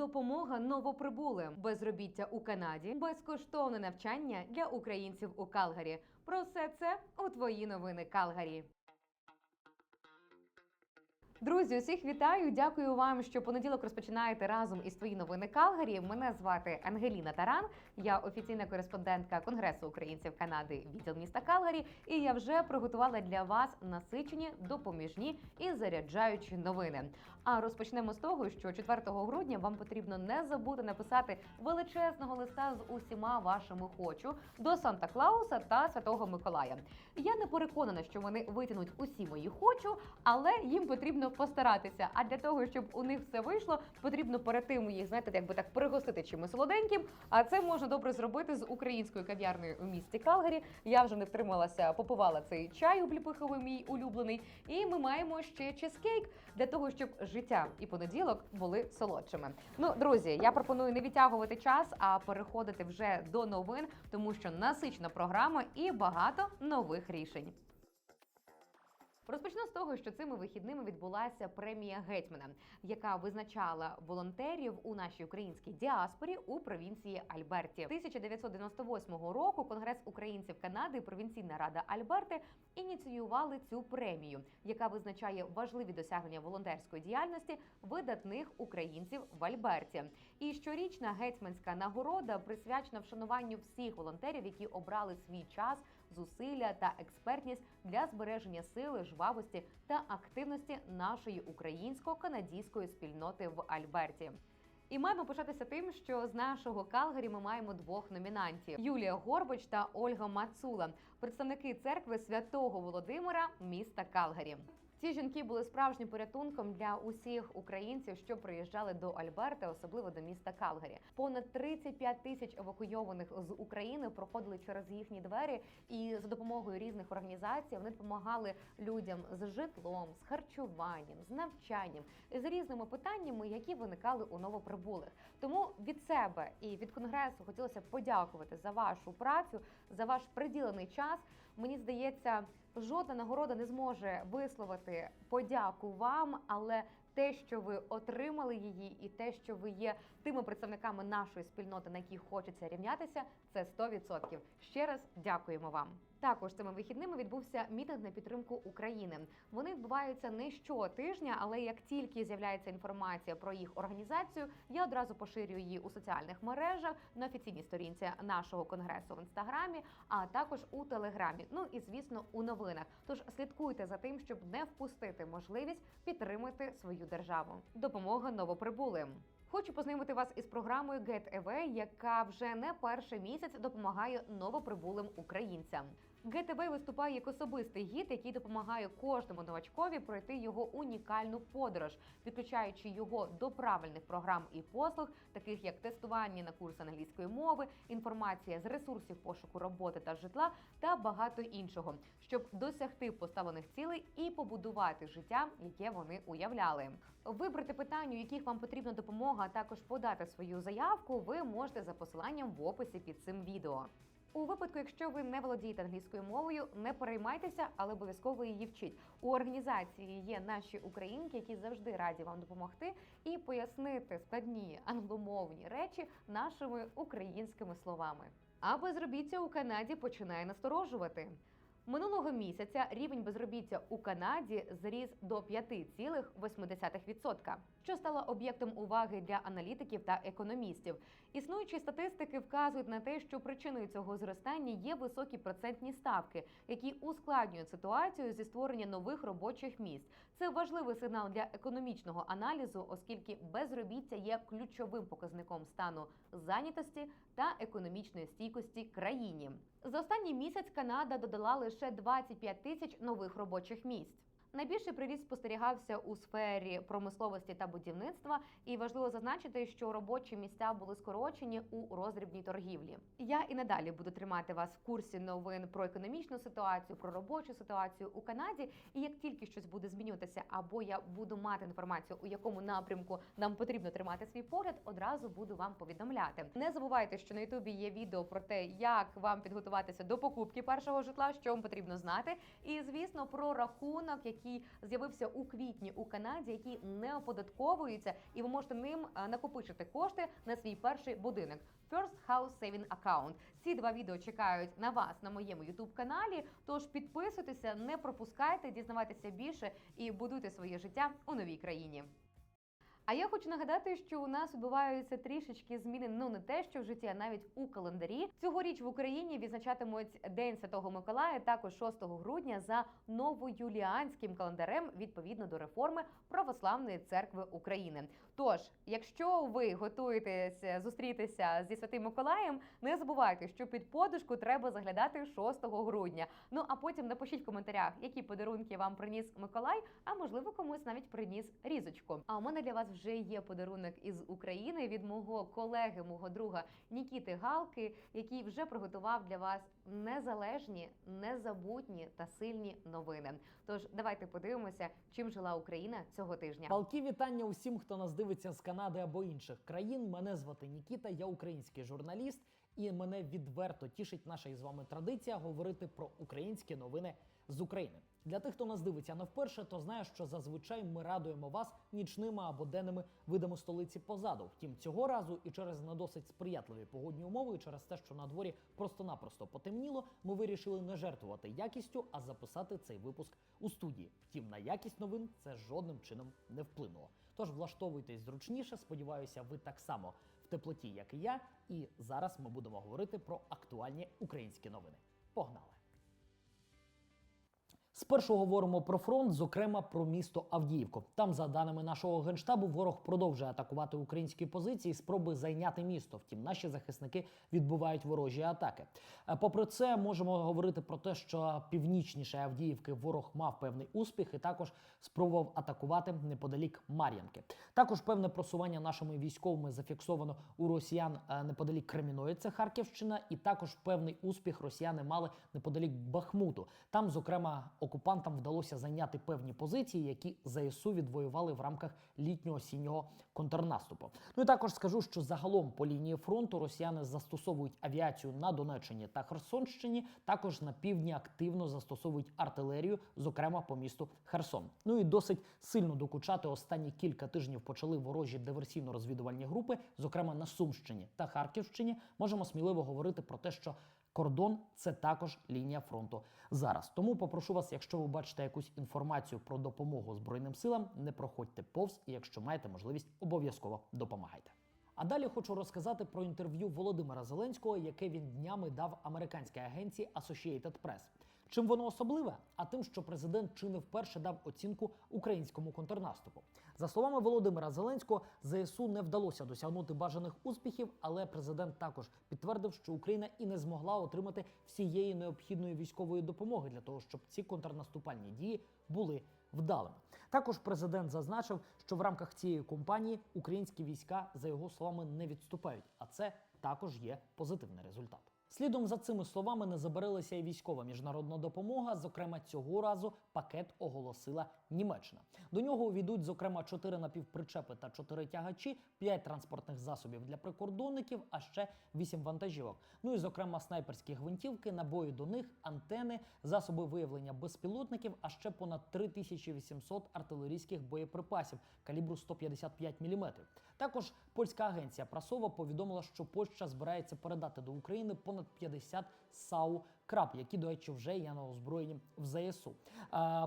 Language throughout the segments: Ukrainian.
Допомога новоприбулим, безробіття у Канаді, безкоштовне навчання для українців у Калгарі. Про все це у твої новини Калгарі. Друзі, усіх вітаю! Дякую вам, що понеділок розпочинаєте разом із твої новини Калгарі. Мене звати Ангеліна Таран. Я офіційна кореспондентка Конгресу українців Канади, відділ міста Калгарі. І я вже приготувала для вас насичені, допоміжні і заряджаючі новини. А розпочнемо з того, що 4 грудня вам потрібно не забути написати величезного листа з усіма вашими хочу до Санта Клауса та Святого Миколая. Я не переконана, що вони витягнуть усі мої хочу, але їм потрібно постаратися. А для того, щоб у них все вийшло, потрібно перед тим їх знаєте, якби так пригостити чимось солоденьким. А це можна добре зробити з українською кав'ярнею у місті Калгарі. Я вже не втрималася, попивала цей чай обліпиховий мій улюблений. І ми маємо ще чизкейк для того, щоб життя і понеділок були солодшими. Ну, друзі, я пропоную не відтягувати час, а переходити вже до новин, тому що насична програма і багато нових рішень. Розпочну з того, що цими вихідними відбулася премія гетьмана, яка визначала волонтерів у нашій українській діаспорі у провінції Альберті. 1998 року Конгрес українців Канади провінційна рада Альберти ініціювали цю премію, яка визначає важливі досягнення волонтерської діяльності видатних українців в Альберті. І щорічна гетьманська нагорода присвячена вшануванню всіх волонтерів, які обрали свій час, зусилля та експертність для збереження сили, жвавості та активності нашої українсько-канадійської спільноти в Альберті. І маємо пишатися тим, що з нашого Калгарі ми маємо двох номінантів: Юлія Горбач та Ольга Мацула, представники церкви святого Володимира міста Калгарі. Ці жінки були справжнім порятунком для усіх українців, що приїжджали до Альберти, особливо до міста Калгарі. Понад 35 тисяч евакуйованих з України проходили через їхні двері, і за допомогою різних організацій вони допомагали людям з житлом, з харчуванням, з навчанням, з різними питаннями, які виникали у новоприбулих. Тому від себе і від конгресу хотілося подякувати за вашу працю, за ваш приділений час. Мені здається, жодна нагорода не зможе висловити подяку вам, але те, що ви отримали її, і те, що ви є тими представниками нашої спільноти, на які хочеться рівнятися, це 100%. Ще раз дякуємо вам. Також цими вихідними відбувся мітинг на підтримку України. Вони відбуваються не щотижня, але як тільки з'являється інформація про їх організацію, я одразу поширюю її у соціальних мережах на офіційній сторінці нашого конгресу в інстаграмі, а також у телеграмі. Ну і звісно у новинах. Тож слідкуйте за тим, щоб не впустити можливість підтримати свою державу. Допомога новоприбулим. Хочу познайомити вас із програмою GetAway, яка вже не перший місяць допомагає новоприбулим українцям. GetAway виступає як особистий гід, який допомагає кожному новачкові пройти його унікальну подорож, підключаючи його до правильних програм і послуг, таких як тестування на курс англійської мови, інформація з ресурсів пошуку роботи та житла та багато іншого, щоб досягти поставлених цілей і побудувати життя, яке вони уявляли. Вибрати питання, у яких вам потрібна допомога, а також подати свою заявку, ви можете за посиланням в описі під цим відео. У випадку, якщо ви не володієте англійською мовою, не переймайтеся, але обов'язково її вчіть. У організації є наші українки, які завжди раді вам допомогти і пояснити складні англомовні речі нашими українськими словами. А безробіття у Канаді починає насторожувати. Минулого місяця рівень безробіття у Канаді зріс до 5,8%, що стало об'єктом уваги для аналітиків та економістів. Існуючі статистики вказують на те, що причиною цього зростання є високі процентні ставки, які ускладнюють ситуацію зі створення нових робочих місць. Це важливий сигнал для економічного аналізу, оскільки безробіття є ключовим показником стану зайнятості та економічної стійкості країні. За останній місяць Канада додала лише 25 тисяч нових робочих місць. Найбільший приріст спостерігався у сфері промисловості та будівництва, і важливо зазначити, що робочі місця були скорочені у роздрібній торгівлі. Я і надалі буду тримати вас в курсі новин про економічну ситуацію, про робочу ситуацію у Канаді. І як тільки щось буде змінюватися, або я буду мати інформацію, у якому напрямку нам потрібно тримати свій погляд, одразу буду вам повідомляти. Не забувайте, що на Ютубі є відео про те, як вам підготуватися до покупки першого житла, що вам потрібно знати, і звісно про рахунок, який який з'явився у квітні у Канаді, який не оподатковується, і ви можете ним е, накопичити кошти на свій перший будинок. First House Saving Account. Ці два відео чекають на вас на моєму youtube каналі. Тож підписуйтеся, не пропускайте, дізнавайтеся більше і будуйте своє життя у новій країні. А я хочу нагадати, що у нас відбуваються трішечки зміни. Ну не те, що в житті, а навіть у календарі. Цьогоріч в Україні відзначатимуть День Святого Миколая також 6 грудня за новоюліанським календарем відповідно до реформи Православної церкви України. Тож, якщо ви готуєтесь зустрітися зі святим Миколаєм, не забувайте, що під подушку треба заглядати 6 грудня. Ну а потім напишіть в коментарях, які подарунки вам приніс Миколай, а можливо комусь навіть приніс різочку. А у мене для вас вже є подарунок із України від мого колеги, мого друга Нікіти Галки, який вже приготував для вас незалежні, незабутні та сильні новини. Тож давайте подивимося, чим жила Україна цього тижня. Палки вітання усім, хто нас дивиться з Канади або інших країн. Мене звати Нікіта, я український журналіст, і мене відверто тішить наша із вами традиція говорити про українські новини з України. Для тих, хто нас дивиться не вперше, то знає, що зазвичай ми радуємо вас нічними або денними видами столиці позаду. Втім, цього разу і через не досить сприятливі погодні умови, і через те, що на дворі просто-напросто потемніло, ми вирішили не жертвувати якістю, а записати цей випуск у студії. Втім, на якість новин це жодним чином не вплинуло. Тож влаштовуйтесь зручніше. Сподіваюся, ви так само в теплоті, як і я. І зараз ми будемо говорити про актуальні українські новини. Погнали! Спершу говоримо про фронт, зокрема про місто Авдіївку. Там, за даними нашого генштабу, ворог продовжує атакувати українські позиції, спроби зайняти місто. Втім, наші захисники відбувають ворожі атаки. Е, Попри це, можемо говорити про те, що північніше Авдіївки ворог мав певний успіх і також спробував атакувати неподалік Мар'янки. Також певне просування нашими військовими зафіксовано у росіян е, неподалік Креміної, це Харківщина, і також певний успіх росіяни мали неподалік Бахмуту. Там, зокрема, окупантам вдалося зайняти певні позиції, які ЗСУ відвоювали в рамках літньо-осіннього контрнаступу. Ну і також скажу, що загалом по лінії фронту росіяни застосовують авіацію на Донеччині та Херсонщині. Також на півдні активно застосовують артилерію, зокрема по місту Херсон. Ну і досить сильно докучати останні кілька тижнів почали ворожі диверсійно-розвідувальні групи, зокрема на Сумщині та Харківщині. Можемо сміливо говорити про те, що Кордон це також лінія фронту зараз. Тому попрошу вас, якщо ви бачите якусь інформацію про допомогу Збройним силам, не проходьте повз, і якщо маєте можливість, обов'язково допомагайте. А далі хочу розказати про інтерв'ю Володимира Зеленського, яке він днями дав американській агенції Associated Press. Чим воно особливе? А тим, що президент чи не вперше дав оцінку українському контрнаступу. За словами Володимира Зеленського, ЗСУ не вдалося досягнути бажаних успіхів, але президент також підтвердив, що Україна і не змогла отримати всієї необхідної військової допомоги для того, щоб ці контрнаступальні дії були вдалими. Також президент зазначив, що в рамках цієї кампанії українські війська, за його словами, не відступають, а це також є позитивний результат. Слідом за цими словами не забарилася і військова міжнародна допомога. Зокрема, цього разу пакет оголосила Німеччина. До нього увійдуть, зокрема, чотири напівпричепи та чотири тягачі, п'ять транспортних засобів для прикордонників, а ще вісім вантажівок. Ну і зокрема, снайперські гвинтівки, набої до них, антени, засоби виявлення безпілотників, а ще понад 3800 артилерійських боєприпасів калібру 155 мм. Також польська агенція Прасова повідомила, що Польща збирається передати до України понад 50 САУ краб, які, до речі, вже є на озброєнні в ЗСУ.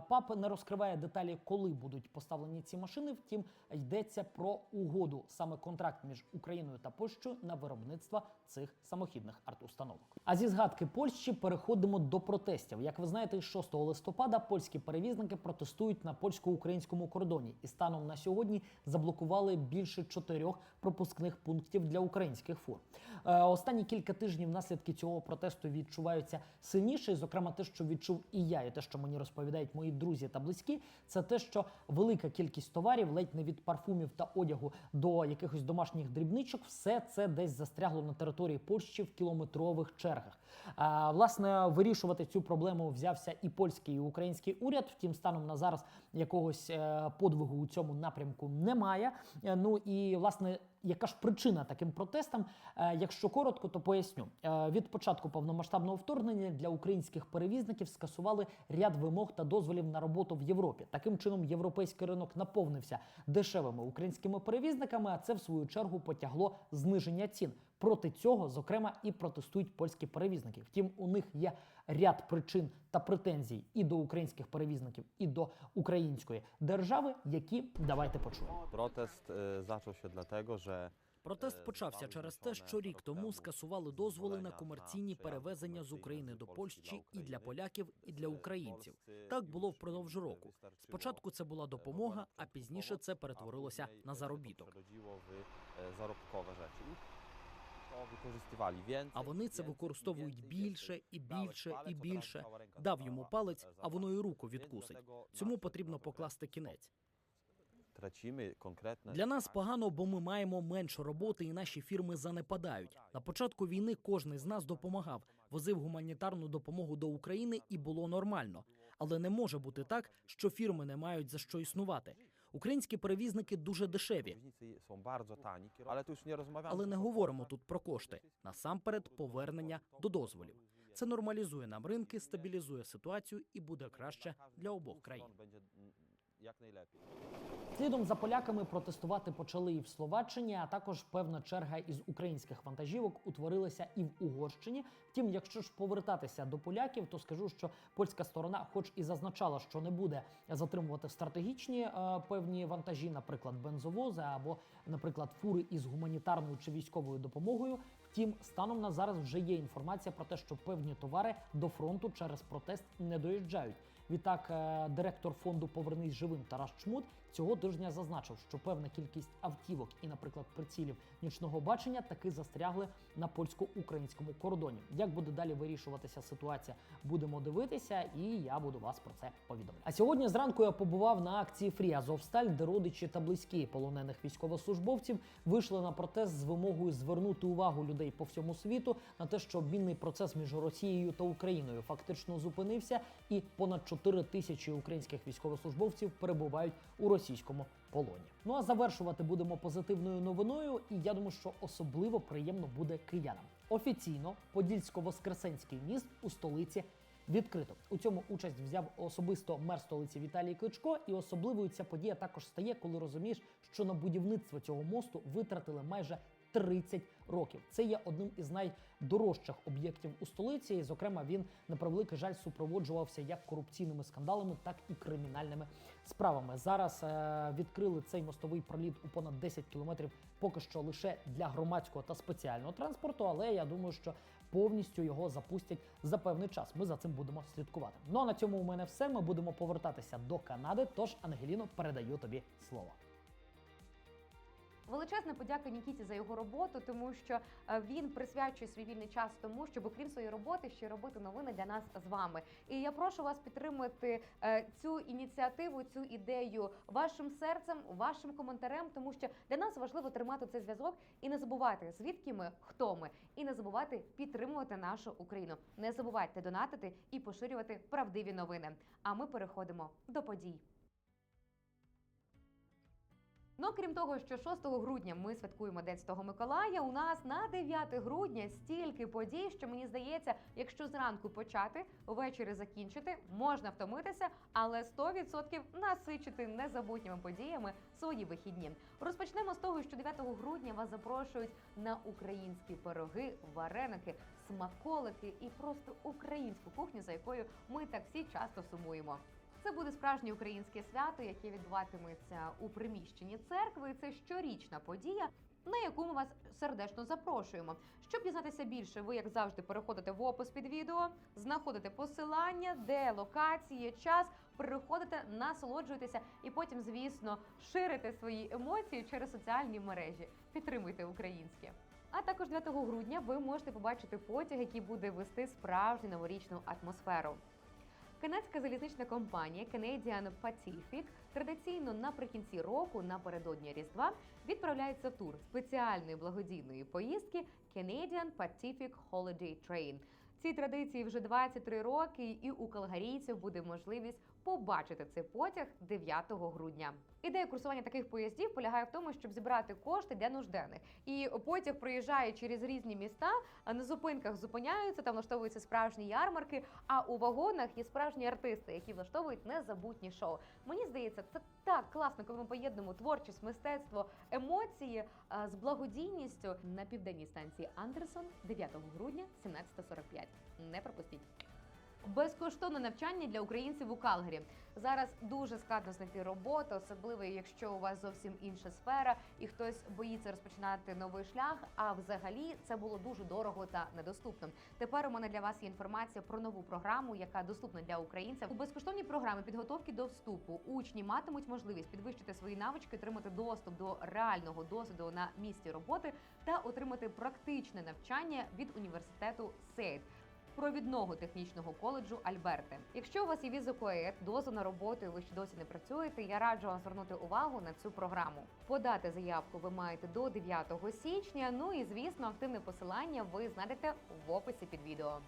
ПАП не розкриває деталі, коли будуть поставлені ці машини. Втім, йдеться про угоду, саме контракт між Україною та Польщею на виробництво цих самохідних артустановок. А зі згадки Польщі переходимо до протестів. Як ви знаєте, 6 листопада польські перевізники протестують на польсько-українському кордоні і станом на сьогодні заблокували більше чотирьох пропускних пунктів для українських фур. Е, останні кілька тижнів наслідки цього протесту відчуваються сильніше. Зокрема, те, що відчув і я, і те, що мені розповідають мої друзі та близькі, це те, що велика кількість товарів, ледь не від парфумів та одягу до якихось домашніх дрібничок, все це десь застрягло на території Польщі в кілометрових чергах. А, власне, вирішувати цю проблему взявся і польський, і український уряд. Втім, станом на зараз якогось е, подвигу у цьому напрямку немає. Е, Ну і власне Яка ж причина таким протестам? Е, Якщо коротко, то поясню. Е, Від початку повномасштабного вторгнення для українських перевізників скасували ряд вимог та дозволів на роботу в Європі. Таким чином, європейський ринок наповнився дешевими українськими перевізниками, а це в свою чергу потягло зниження цін. Проти цього, зокрема, і протестують польські перевізники. Втім, у них є ряд причин та претензій і до українських перевізників, і до української держави, які давайте почуємо. Protest e, zaczął się dlatego, że Протест почався через те, що рік тому скасували дозволи на комерційні перевезення з України до Польщі і для поляків, і для українців. Так було впродовж року. Спочатку це була допомога, а пізніше це перетворилося на заробіток. А вони це використовують більше і більше і більше. Дав йому палець, e, а воно і руку відкусить. Цьому потрібно покласти кінець. Для нас погано, бо ми маємо менше роботи, і наші фірми занепадають. На початку війни кожен з нас допомагав, возив гуманітарну допомогу до України, і було нормально. Але не може бути так, що фірми не мають за що існувати. Українські перевізники дуже дешеві, але не говоримо тут про кошти. Насамперед, повернення до дозволів. Це нормалізує нам ринки, стабілізує ситуацію і буде краще для обох країн. Mm, jak. Слідом за поляками протестувати почали і в Словаччині, а також певна черга із українських вантажівок утворилася і в Угорщині. Втім, якщо ж повертатися до поляків, то скажу, що польська сторона, хоч і зазначала, що не буде затримувати стратегічні е, певні вантажі, наприклад, бензовози або, наприклад, фури із гуманітарною чи військовою допомогою. Втім, станом на зараз вже є інформація про те, що певні товари до фронту через протест не доїжджають. Відтак, е, директор фонду Повернись живим Тарас Чмут цього тижня зазначив, що певна кількість автівок і, наприклад, прицілів нічного бачення таки застрягли на польсько-українському кордоні. Як буде далі вирішуватися ситуація, будемо дивитися, і я буду вас про це повідомляти. А сьогодні зранку я побував на акції Фрі Азовсталь, де родичі та близькі полонених військовослужбовців вийшли на протест з вимогою звернути увагу людей по всьому світу на те, що обмінний процес між Росією та Україною фактично зупинився, і понад 4 тисячі українських військовослужбовців перебувають у російському полоні. Ну а завершувати будемо позитивною новиною, і я думаю, що особливо приємно буде киянам. Офіційно Подільсько-Воскресенський міст у столиці відкрито. У цьому участь взяв особисто мер столиці Віталій Кличко, і особливою ця подія також стає, коли розумієш, що на будівництво цього мосту витратили майже 30 років. Це є одним із найдорожчих об'єктів у столиці. І, зокрема, він на превеликий жаль супроводжувався як корупційними скандалами, так і кримінальними справами. Зараз е, відкрили цей мостовий проліт у понад 10 кілометрів, поки що лише для громадського та спеціального транспорту. Але я думаю, що повністю його запустять за певний час. Ми за цим будемо слідкувати. Ну а на цьому у мене все. Ми будемо повертатися до Канади. Тож, Ангеліно, передаю тобі слово. Величезна подяка Нікіті за його роботу, тому що е, він присвячує свій вільний час тому, щоб окрім своєї роботи ще робити новини для нас з вами. І я прошу вас підтримати е, цю ініціативу, цю ідею вашим серцем, вашим коментарем, тому що для нас важливо тримати цей зв'язок і не забувати звідки ми, хто ми, і не забувати підтримувати нашу Україну. Не забувайте донатити і поширювати правдиві новини. А ми переходимо до подій. Ну, крім того, що 6 грудня ми святкуємо День Святого Миколая. У нас на 9 грудня стільки подій, що мені здається, якщо зранку почати, ввечері закінчити, можна втомитися, але 100% насичити незабутніми подіями свої вихідні. Розпочнемо з того, що 9 грудня вас запрошують на українські пироги, вареники, смаколики і просто українську кухню, за якою ми так всі часто сумуємо. Це буде справжнє українське свято, яке відбуватиметься у приміщенні церкви. Це щорічна подія. На яку ми вас сердечно запрошуємо. Щоб дізнатися більше, ви як завжди переходите в опис під відео, знаходите посилання, де локації, час, переходите, насолоджуєтеся і потім, звісно, ширите свої емоції через соціальні мережі. Підтримуйте українське. А також 9 грудня ви можете побачити потяг, який буде вести справжню новорічну атмосферу. Канадська залізнична компанія Canadian Pacific традиційно наприкінці року, напередодні Різдва, відправляється в тур спеціальної благодійної поїздки Canadian Pacific Holiday Train. Цій традиції вже 23 роки, і у калгарійців буде можливість побачити цей потяг 9 грудня. Ідея курсування таких поїздів полягає в тому, щоб зібрати кошти для нужденних. І потяг проїжджає через різні міста, а на зупинках зупиняються, там влаштовуються справжні ярмарки. А у вагонах є справжні артисти, які влаштовують незабутні шоу. Мені здається, це так класно, коли ми поєднуємо творчість, мистецтво, емоції з благодійністю на південній станції Андерсон 9 грудня 17.45. Не пропустіть. Безкоштовне навчання для українців у Калгарі. Зараз дуже складно знайти роботу, особливо якщо у вас зовсім інша сфера, і хтось боїться розпочинати новий шлях. А взагалі це було дуже дорого та недоступно. Тепер у мене для вас є інформація про нову програму, яка доступна для українців. У безкоштовній програмі підготовки до вступу учні матимуть можливість підвищити свої навички, отримати доступ до реального досвіду на місці роботи та отримати практичне навчання від університету СЕЙД провідного технічного коледжу Альберти. Якщо у вас є віза КОЕД, дозу на роботу і ви ще досі не працюєте, я раджу вам звернути увагу на цю програму. Подати заявку ви маєте до 9 січня. Ну і звісно, активне посилання ви знайдете в описі під відео.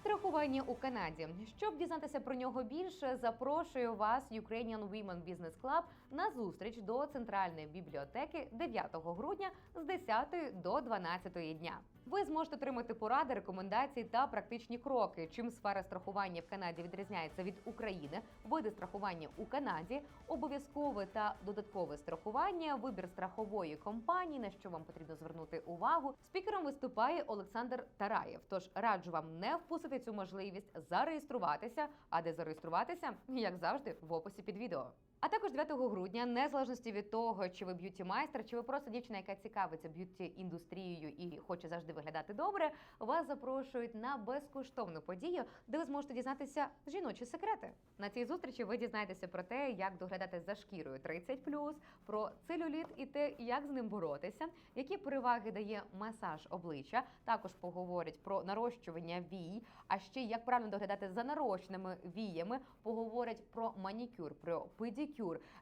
Страхування у Канаді. Щоб дізнатися про нього більше, запрошую вас Ukrainian Women Business Club на зустріч до центральної бібліотеки 9 грудня з 10 до 12 дня. Ви зможете отримати поради, рекомендації та практичні кроки. Чим сфера страхування в Канаді відрізняється від України, види страхування у Канаді, обов'язкове та додаткове страхування, вибір страхової компанії, на що вам потрібно звернути увагу. Спікером виступає Олександр Тараєв. Тож раджу вам не впустити цю можливість зареєструватися. А де зареєструватися, як завжди, в описі під відео. А також 9 грудня, незалежності від того, чи ви б'юті майстер, чи ви просто дівчина, яка цікавиться б'юті індустрією і хоче завжди виглядати добре, вас запрошують на безкоштовну подію, де ви зможете дізнатися жіночі секрети. На цій зустрічі ви дізнаєтеся про те, як доглядати за шкірою 30+, про целюліт і те, як з ним боротися, які переваги дає масаж обличчя. Також поговорять про нарощування вій, а ще як правильно доглядати за нарощеними віями. Поговорять про манікюр, про педикюр,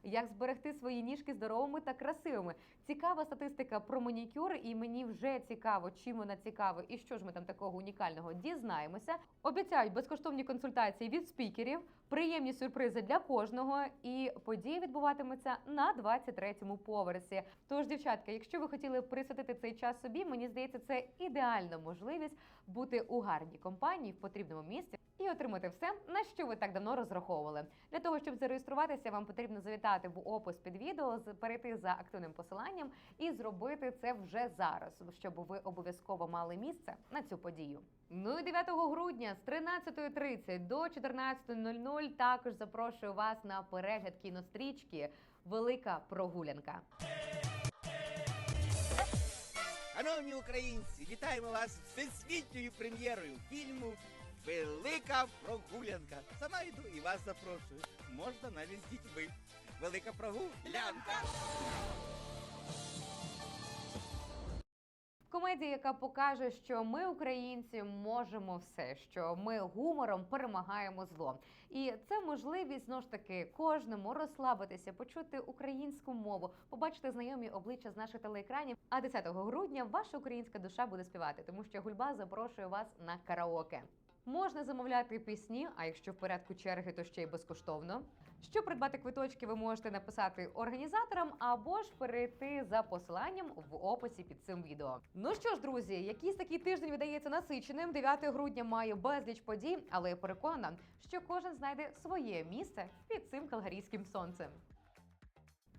як зберегти свої ніжки здоровими та красивими. Цікава статистика про манікюр, і мені вже цікаво, чим вона цікава і що ж ми там такого унікального дізнаємося. Обіцяють безкоштовні консультації від спікерів, приємні сюрпризи для кожного. І події відбуватимуться на 23-му поверсі. Тож, дівчатка, якщо ви хотіли присвятити цей час собі, мені здається, це ідеальна можливість бути у гарній компанії в потрібному місці і отримати все, на що ви так давно розраховували. Для того щоб зареєструватися, вам потрібно завітати в опис під відео, перейти за активним посиланням і зробити це вже зараз, щоб ви обов'язково мали місце на цю подію. Ну і 9 грудня з 13.30 до 14.00 також запрошую вас на перегляд кінострічки Велика прогулянка. Шановні українці, вітаємо вас всесвітньою прем'єрою фільму Велика прогулянка. Сама йду і вас запрошую. Можна навіть з дітьми. Велика прогулянка. Комедія, яка покаже, що ми, українці, можемо все, що ми гумором перемагаємо зло. І це можливість знову ж таки кожному розслабитися, почути українську мову, побачити знайомі обличчя з наших телеекранів. А 10 грудня ваша українська душа буде співати, тому що гульба запрошує вас на караоке. Можна замовляти пісні, а якщо в порядку черги, то ще й безкоштовно. Щоб придбати квиточки, ви можете написати організаторам або ж перейти за посиланням в описі під цим відео. Ну що ж, друзі, якийсь такий тиждень видається насиченим. 9 грудня має безліч подій, але я переконана, що кожен знайде своє місце під цим калгарійським сонцем.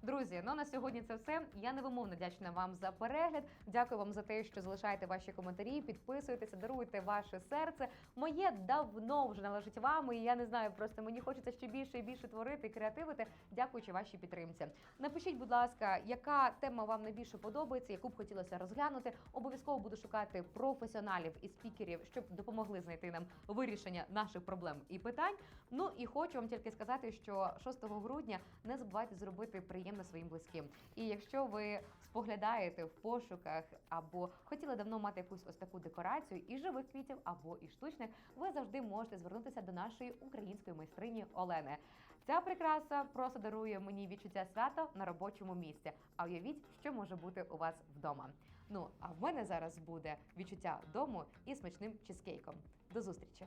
Друзі, ну на сьогодні це все. Я невимовно вдячна вам за перегляд. Дякую вам за те, що залишаєте ваші коментарі, підписуєтеся, даруєте ваше серце. Моє давно вже належить вам, і я не знаю, просто мені хочеться ще більше і більше творити і креативити, дякуючи вашій підтримці. Напишіть, будь ласка, яка тема вам найбільше подобається, яку б хотілося розглянути. Обов'язково буду шукати професіоналів і спікерів, щоб допомогли знайти нам вирішення наших проблем і питань. Ну і хочу вам тільки сказати, що 6 грудня не забувайте зробити приємне своїм близьким. І якщо ви споглядаєте в пошуках або хотіли давно мати якусь ось таку декорацію і живих квітів, або і штучних, ви завжди можете звернутися до нашої української майстрині Олени. Ця прикраса просто дарує мені відчуття свята на робочому місці. А уявіть, що може бути у вас вдома. Ну а в мене зараз буде відчуття дому і смачним чизкейком. До зустрічі!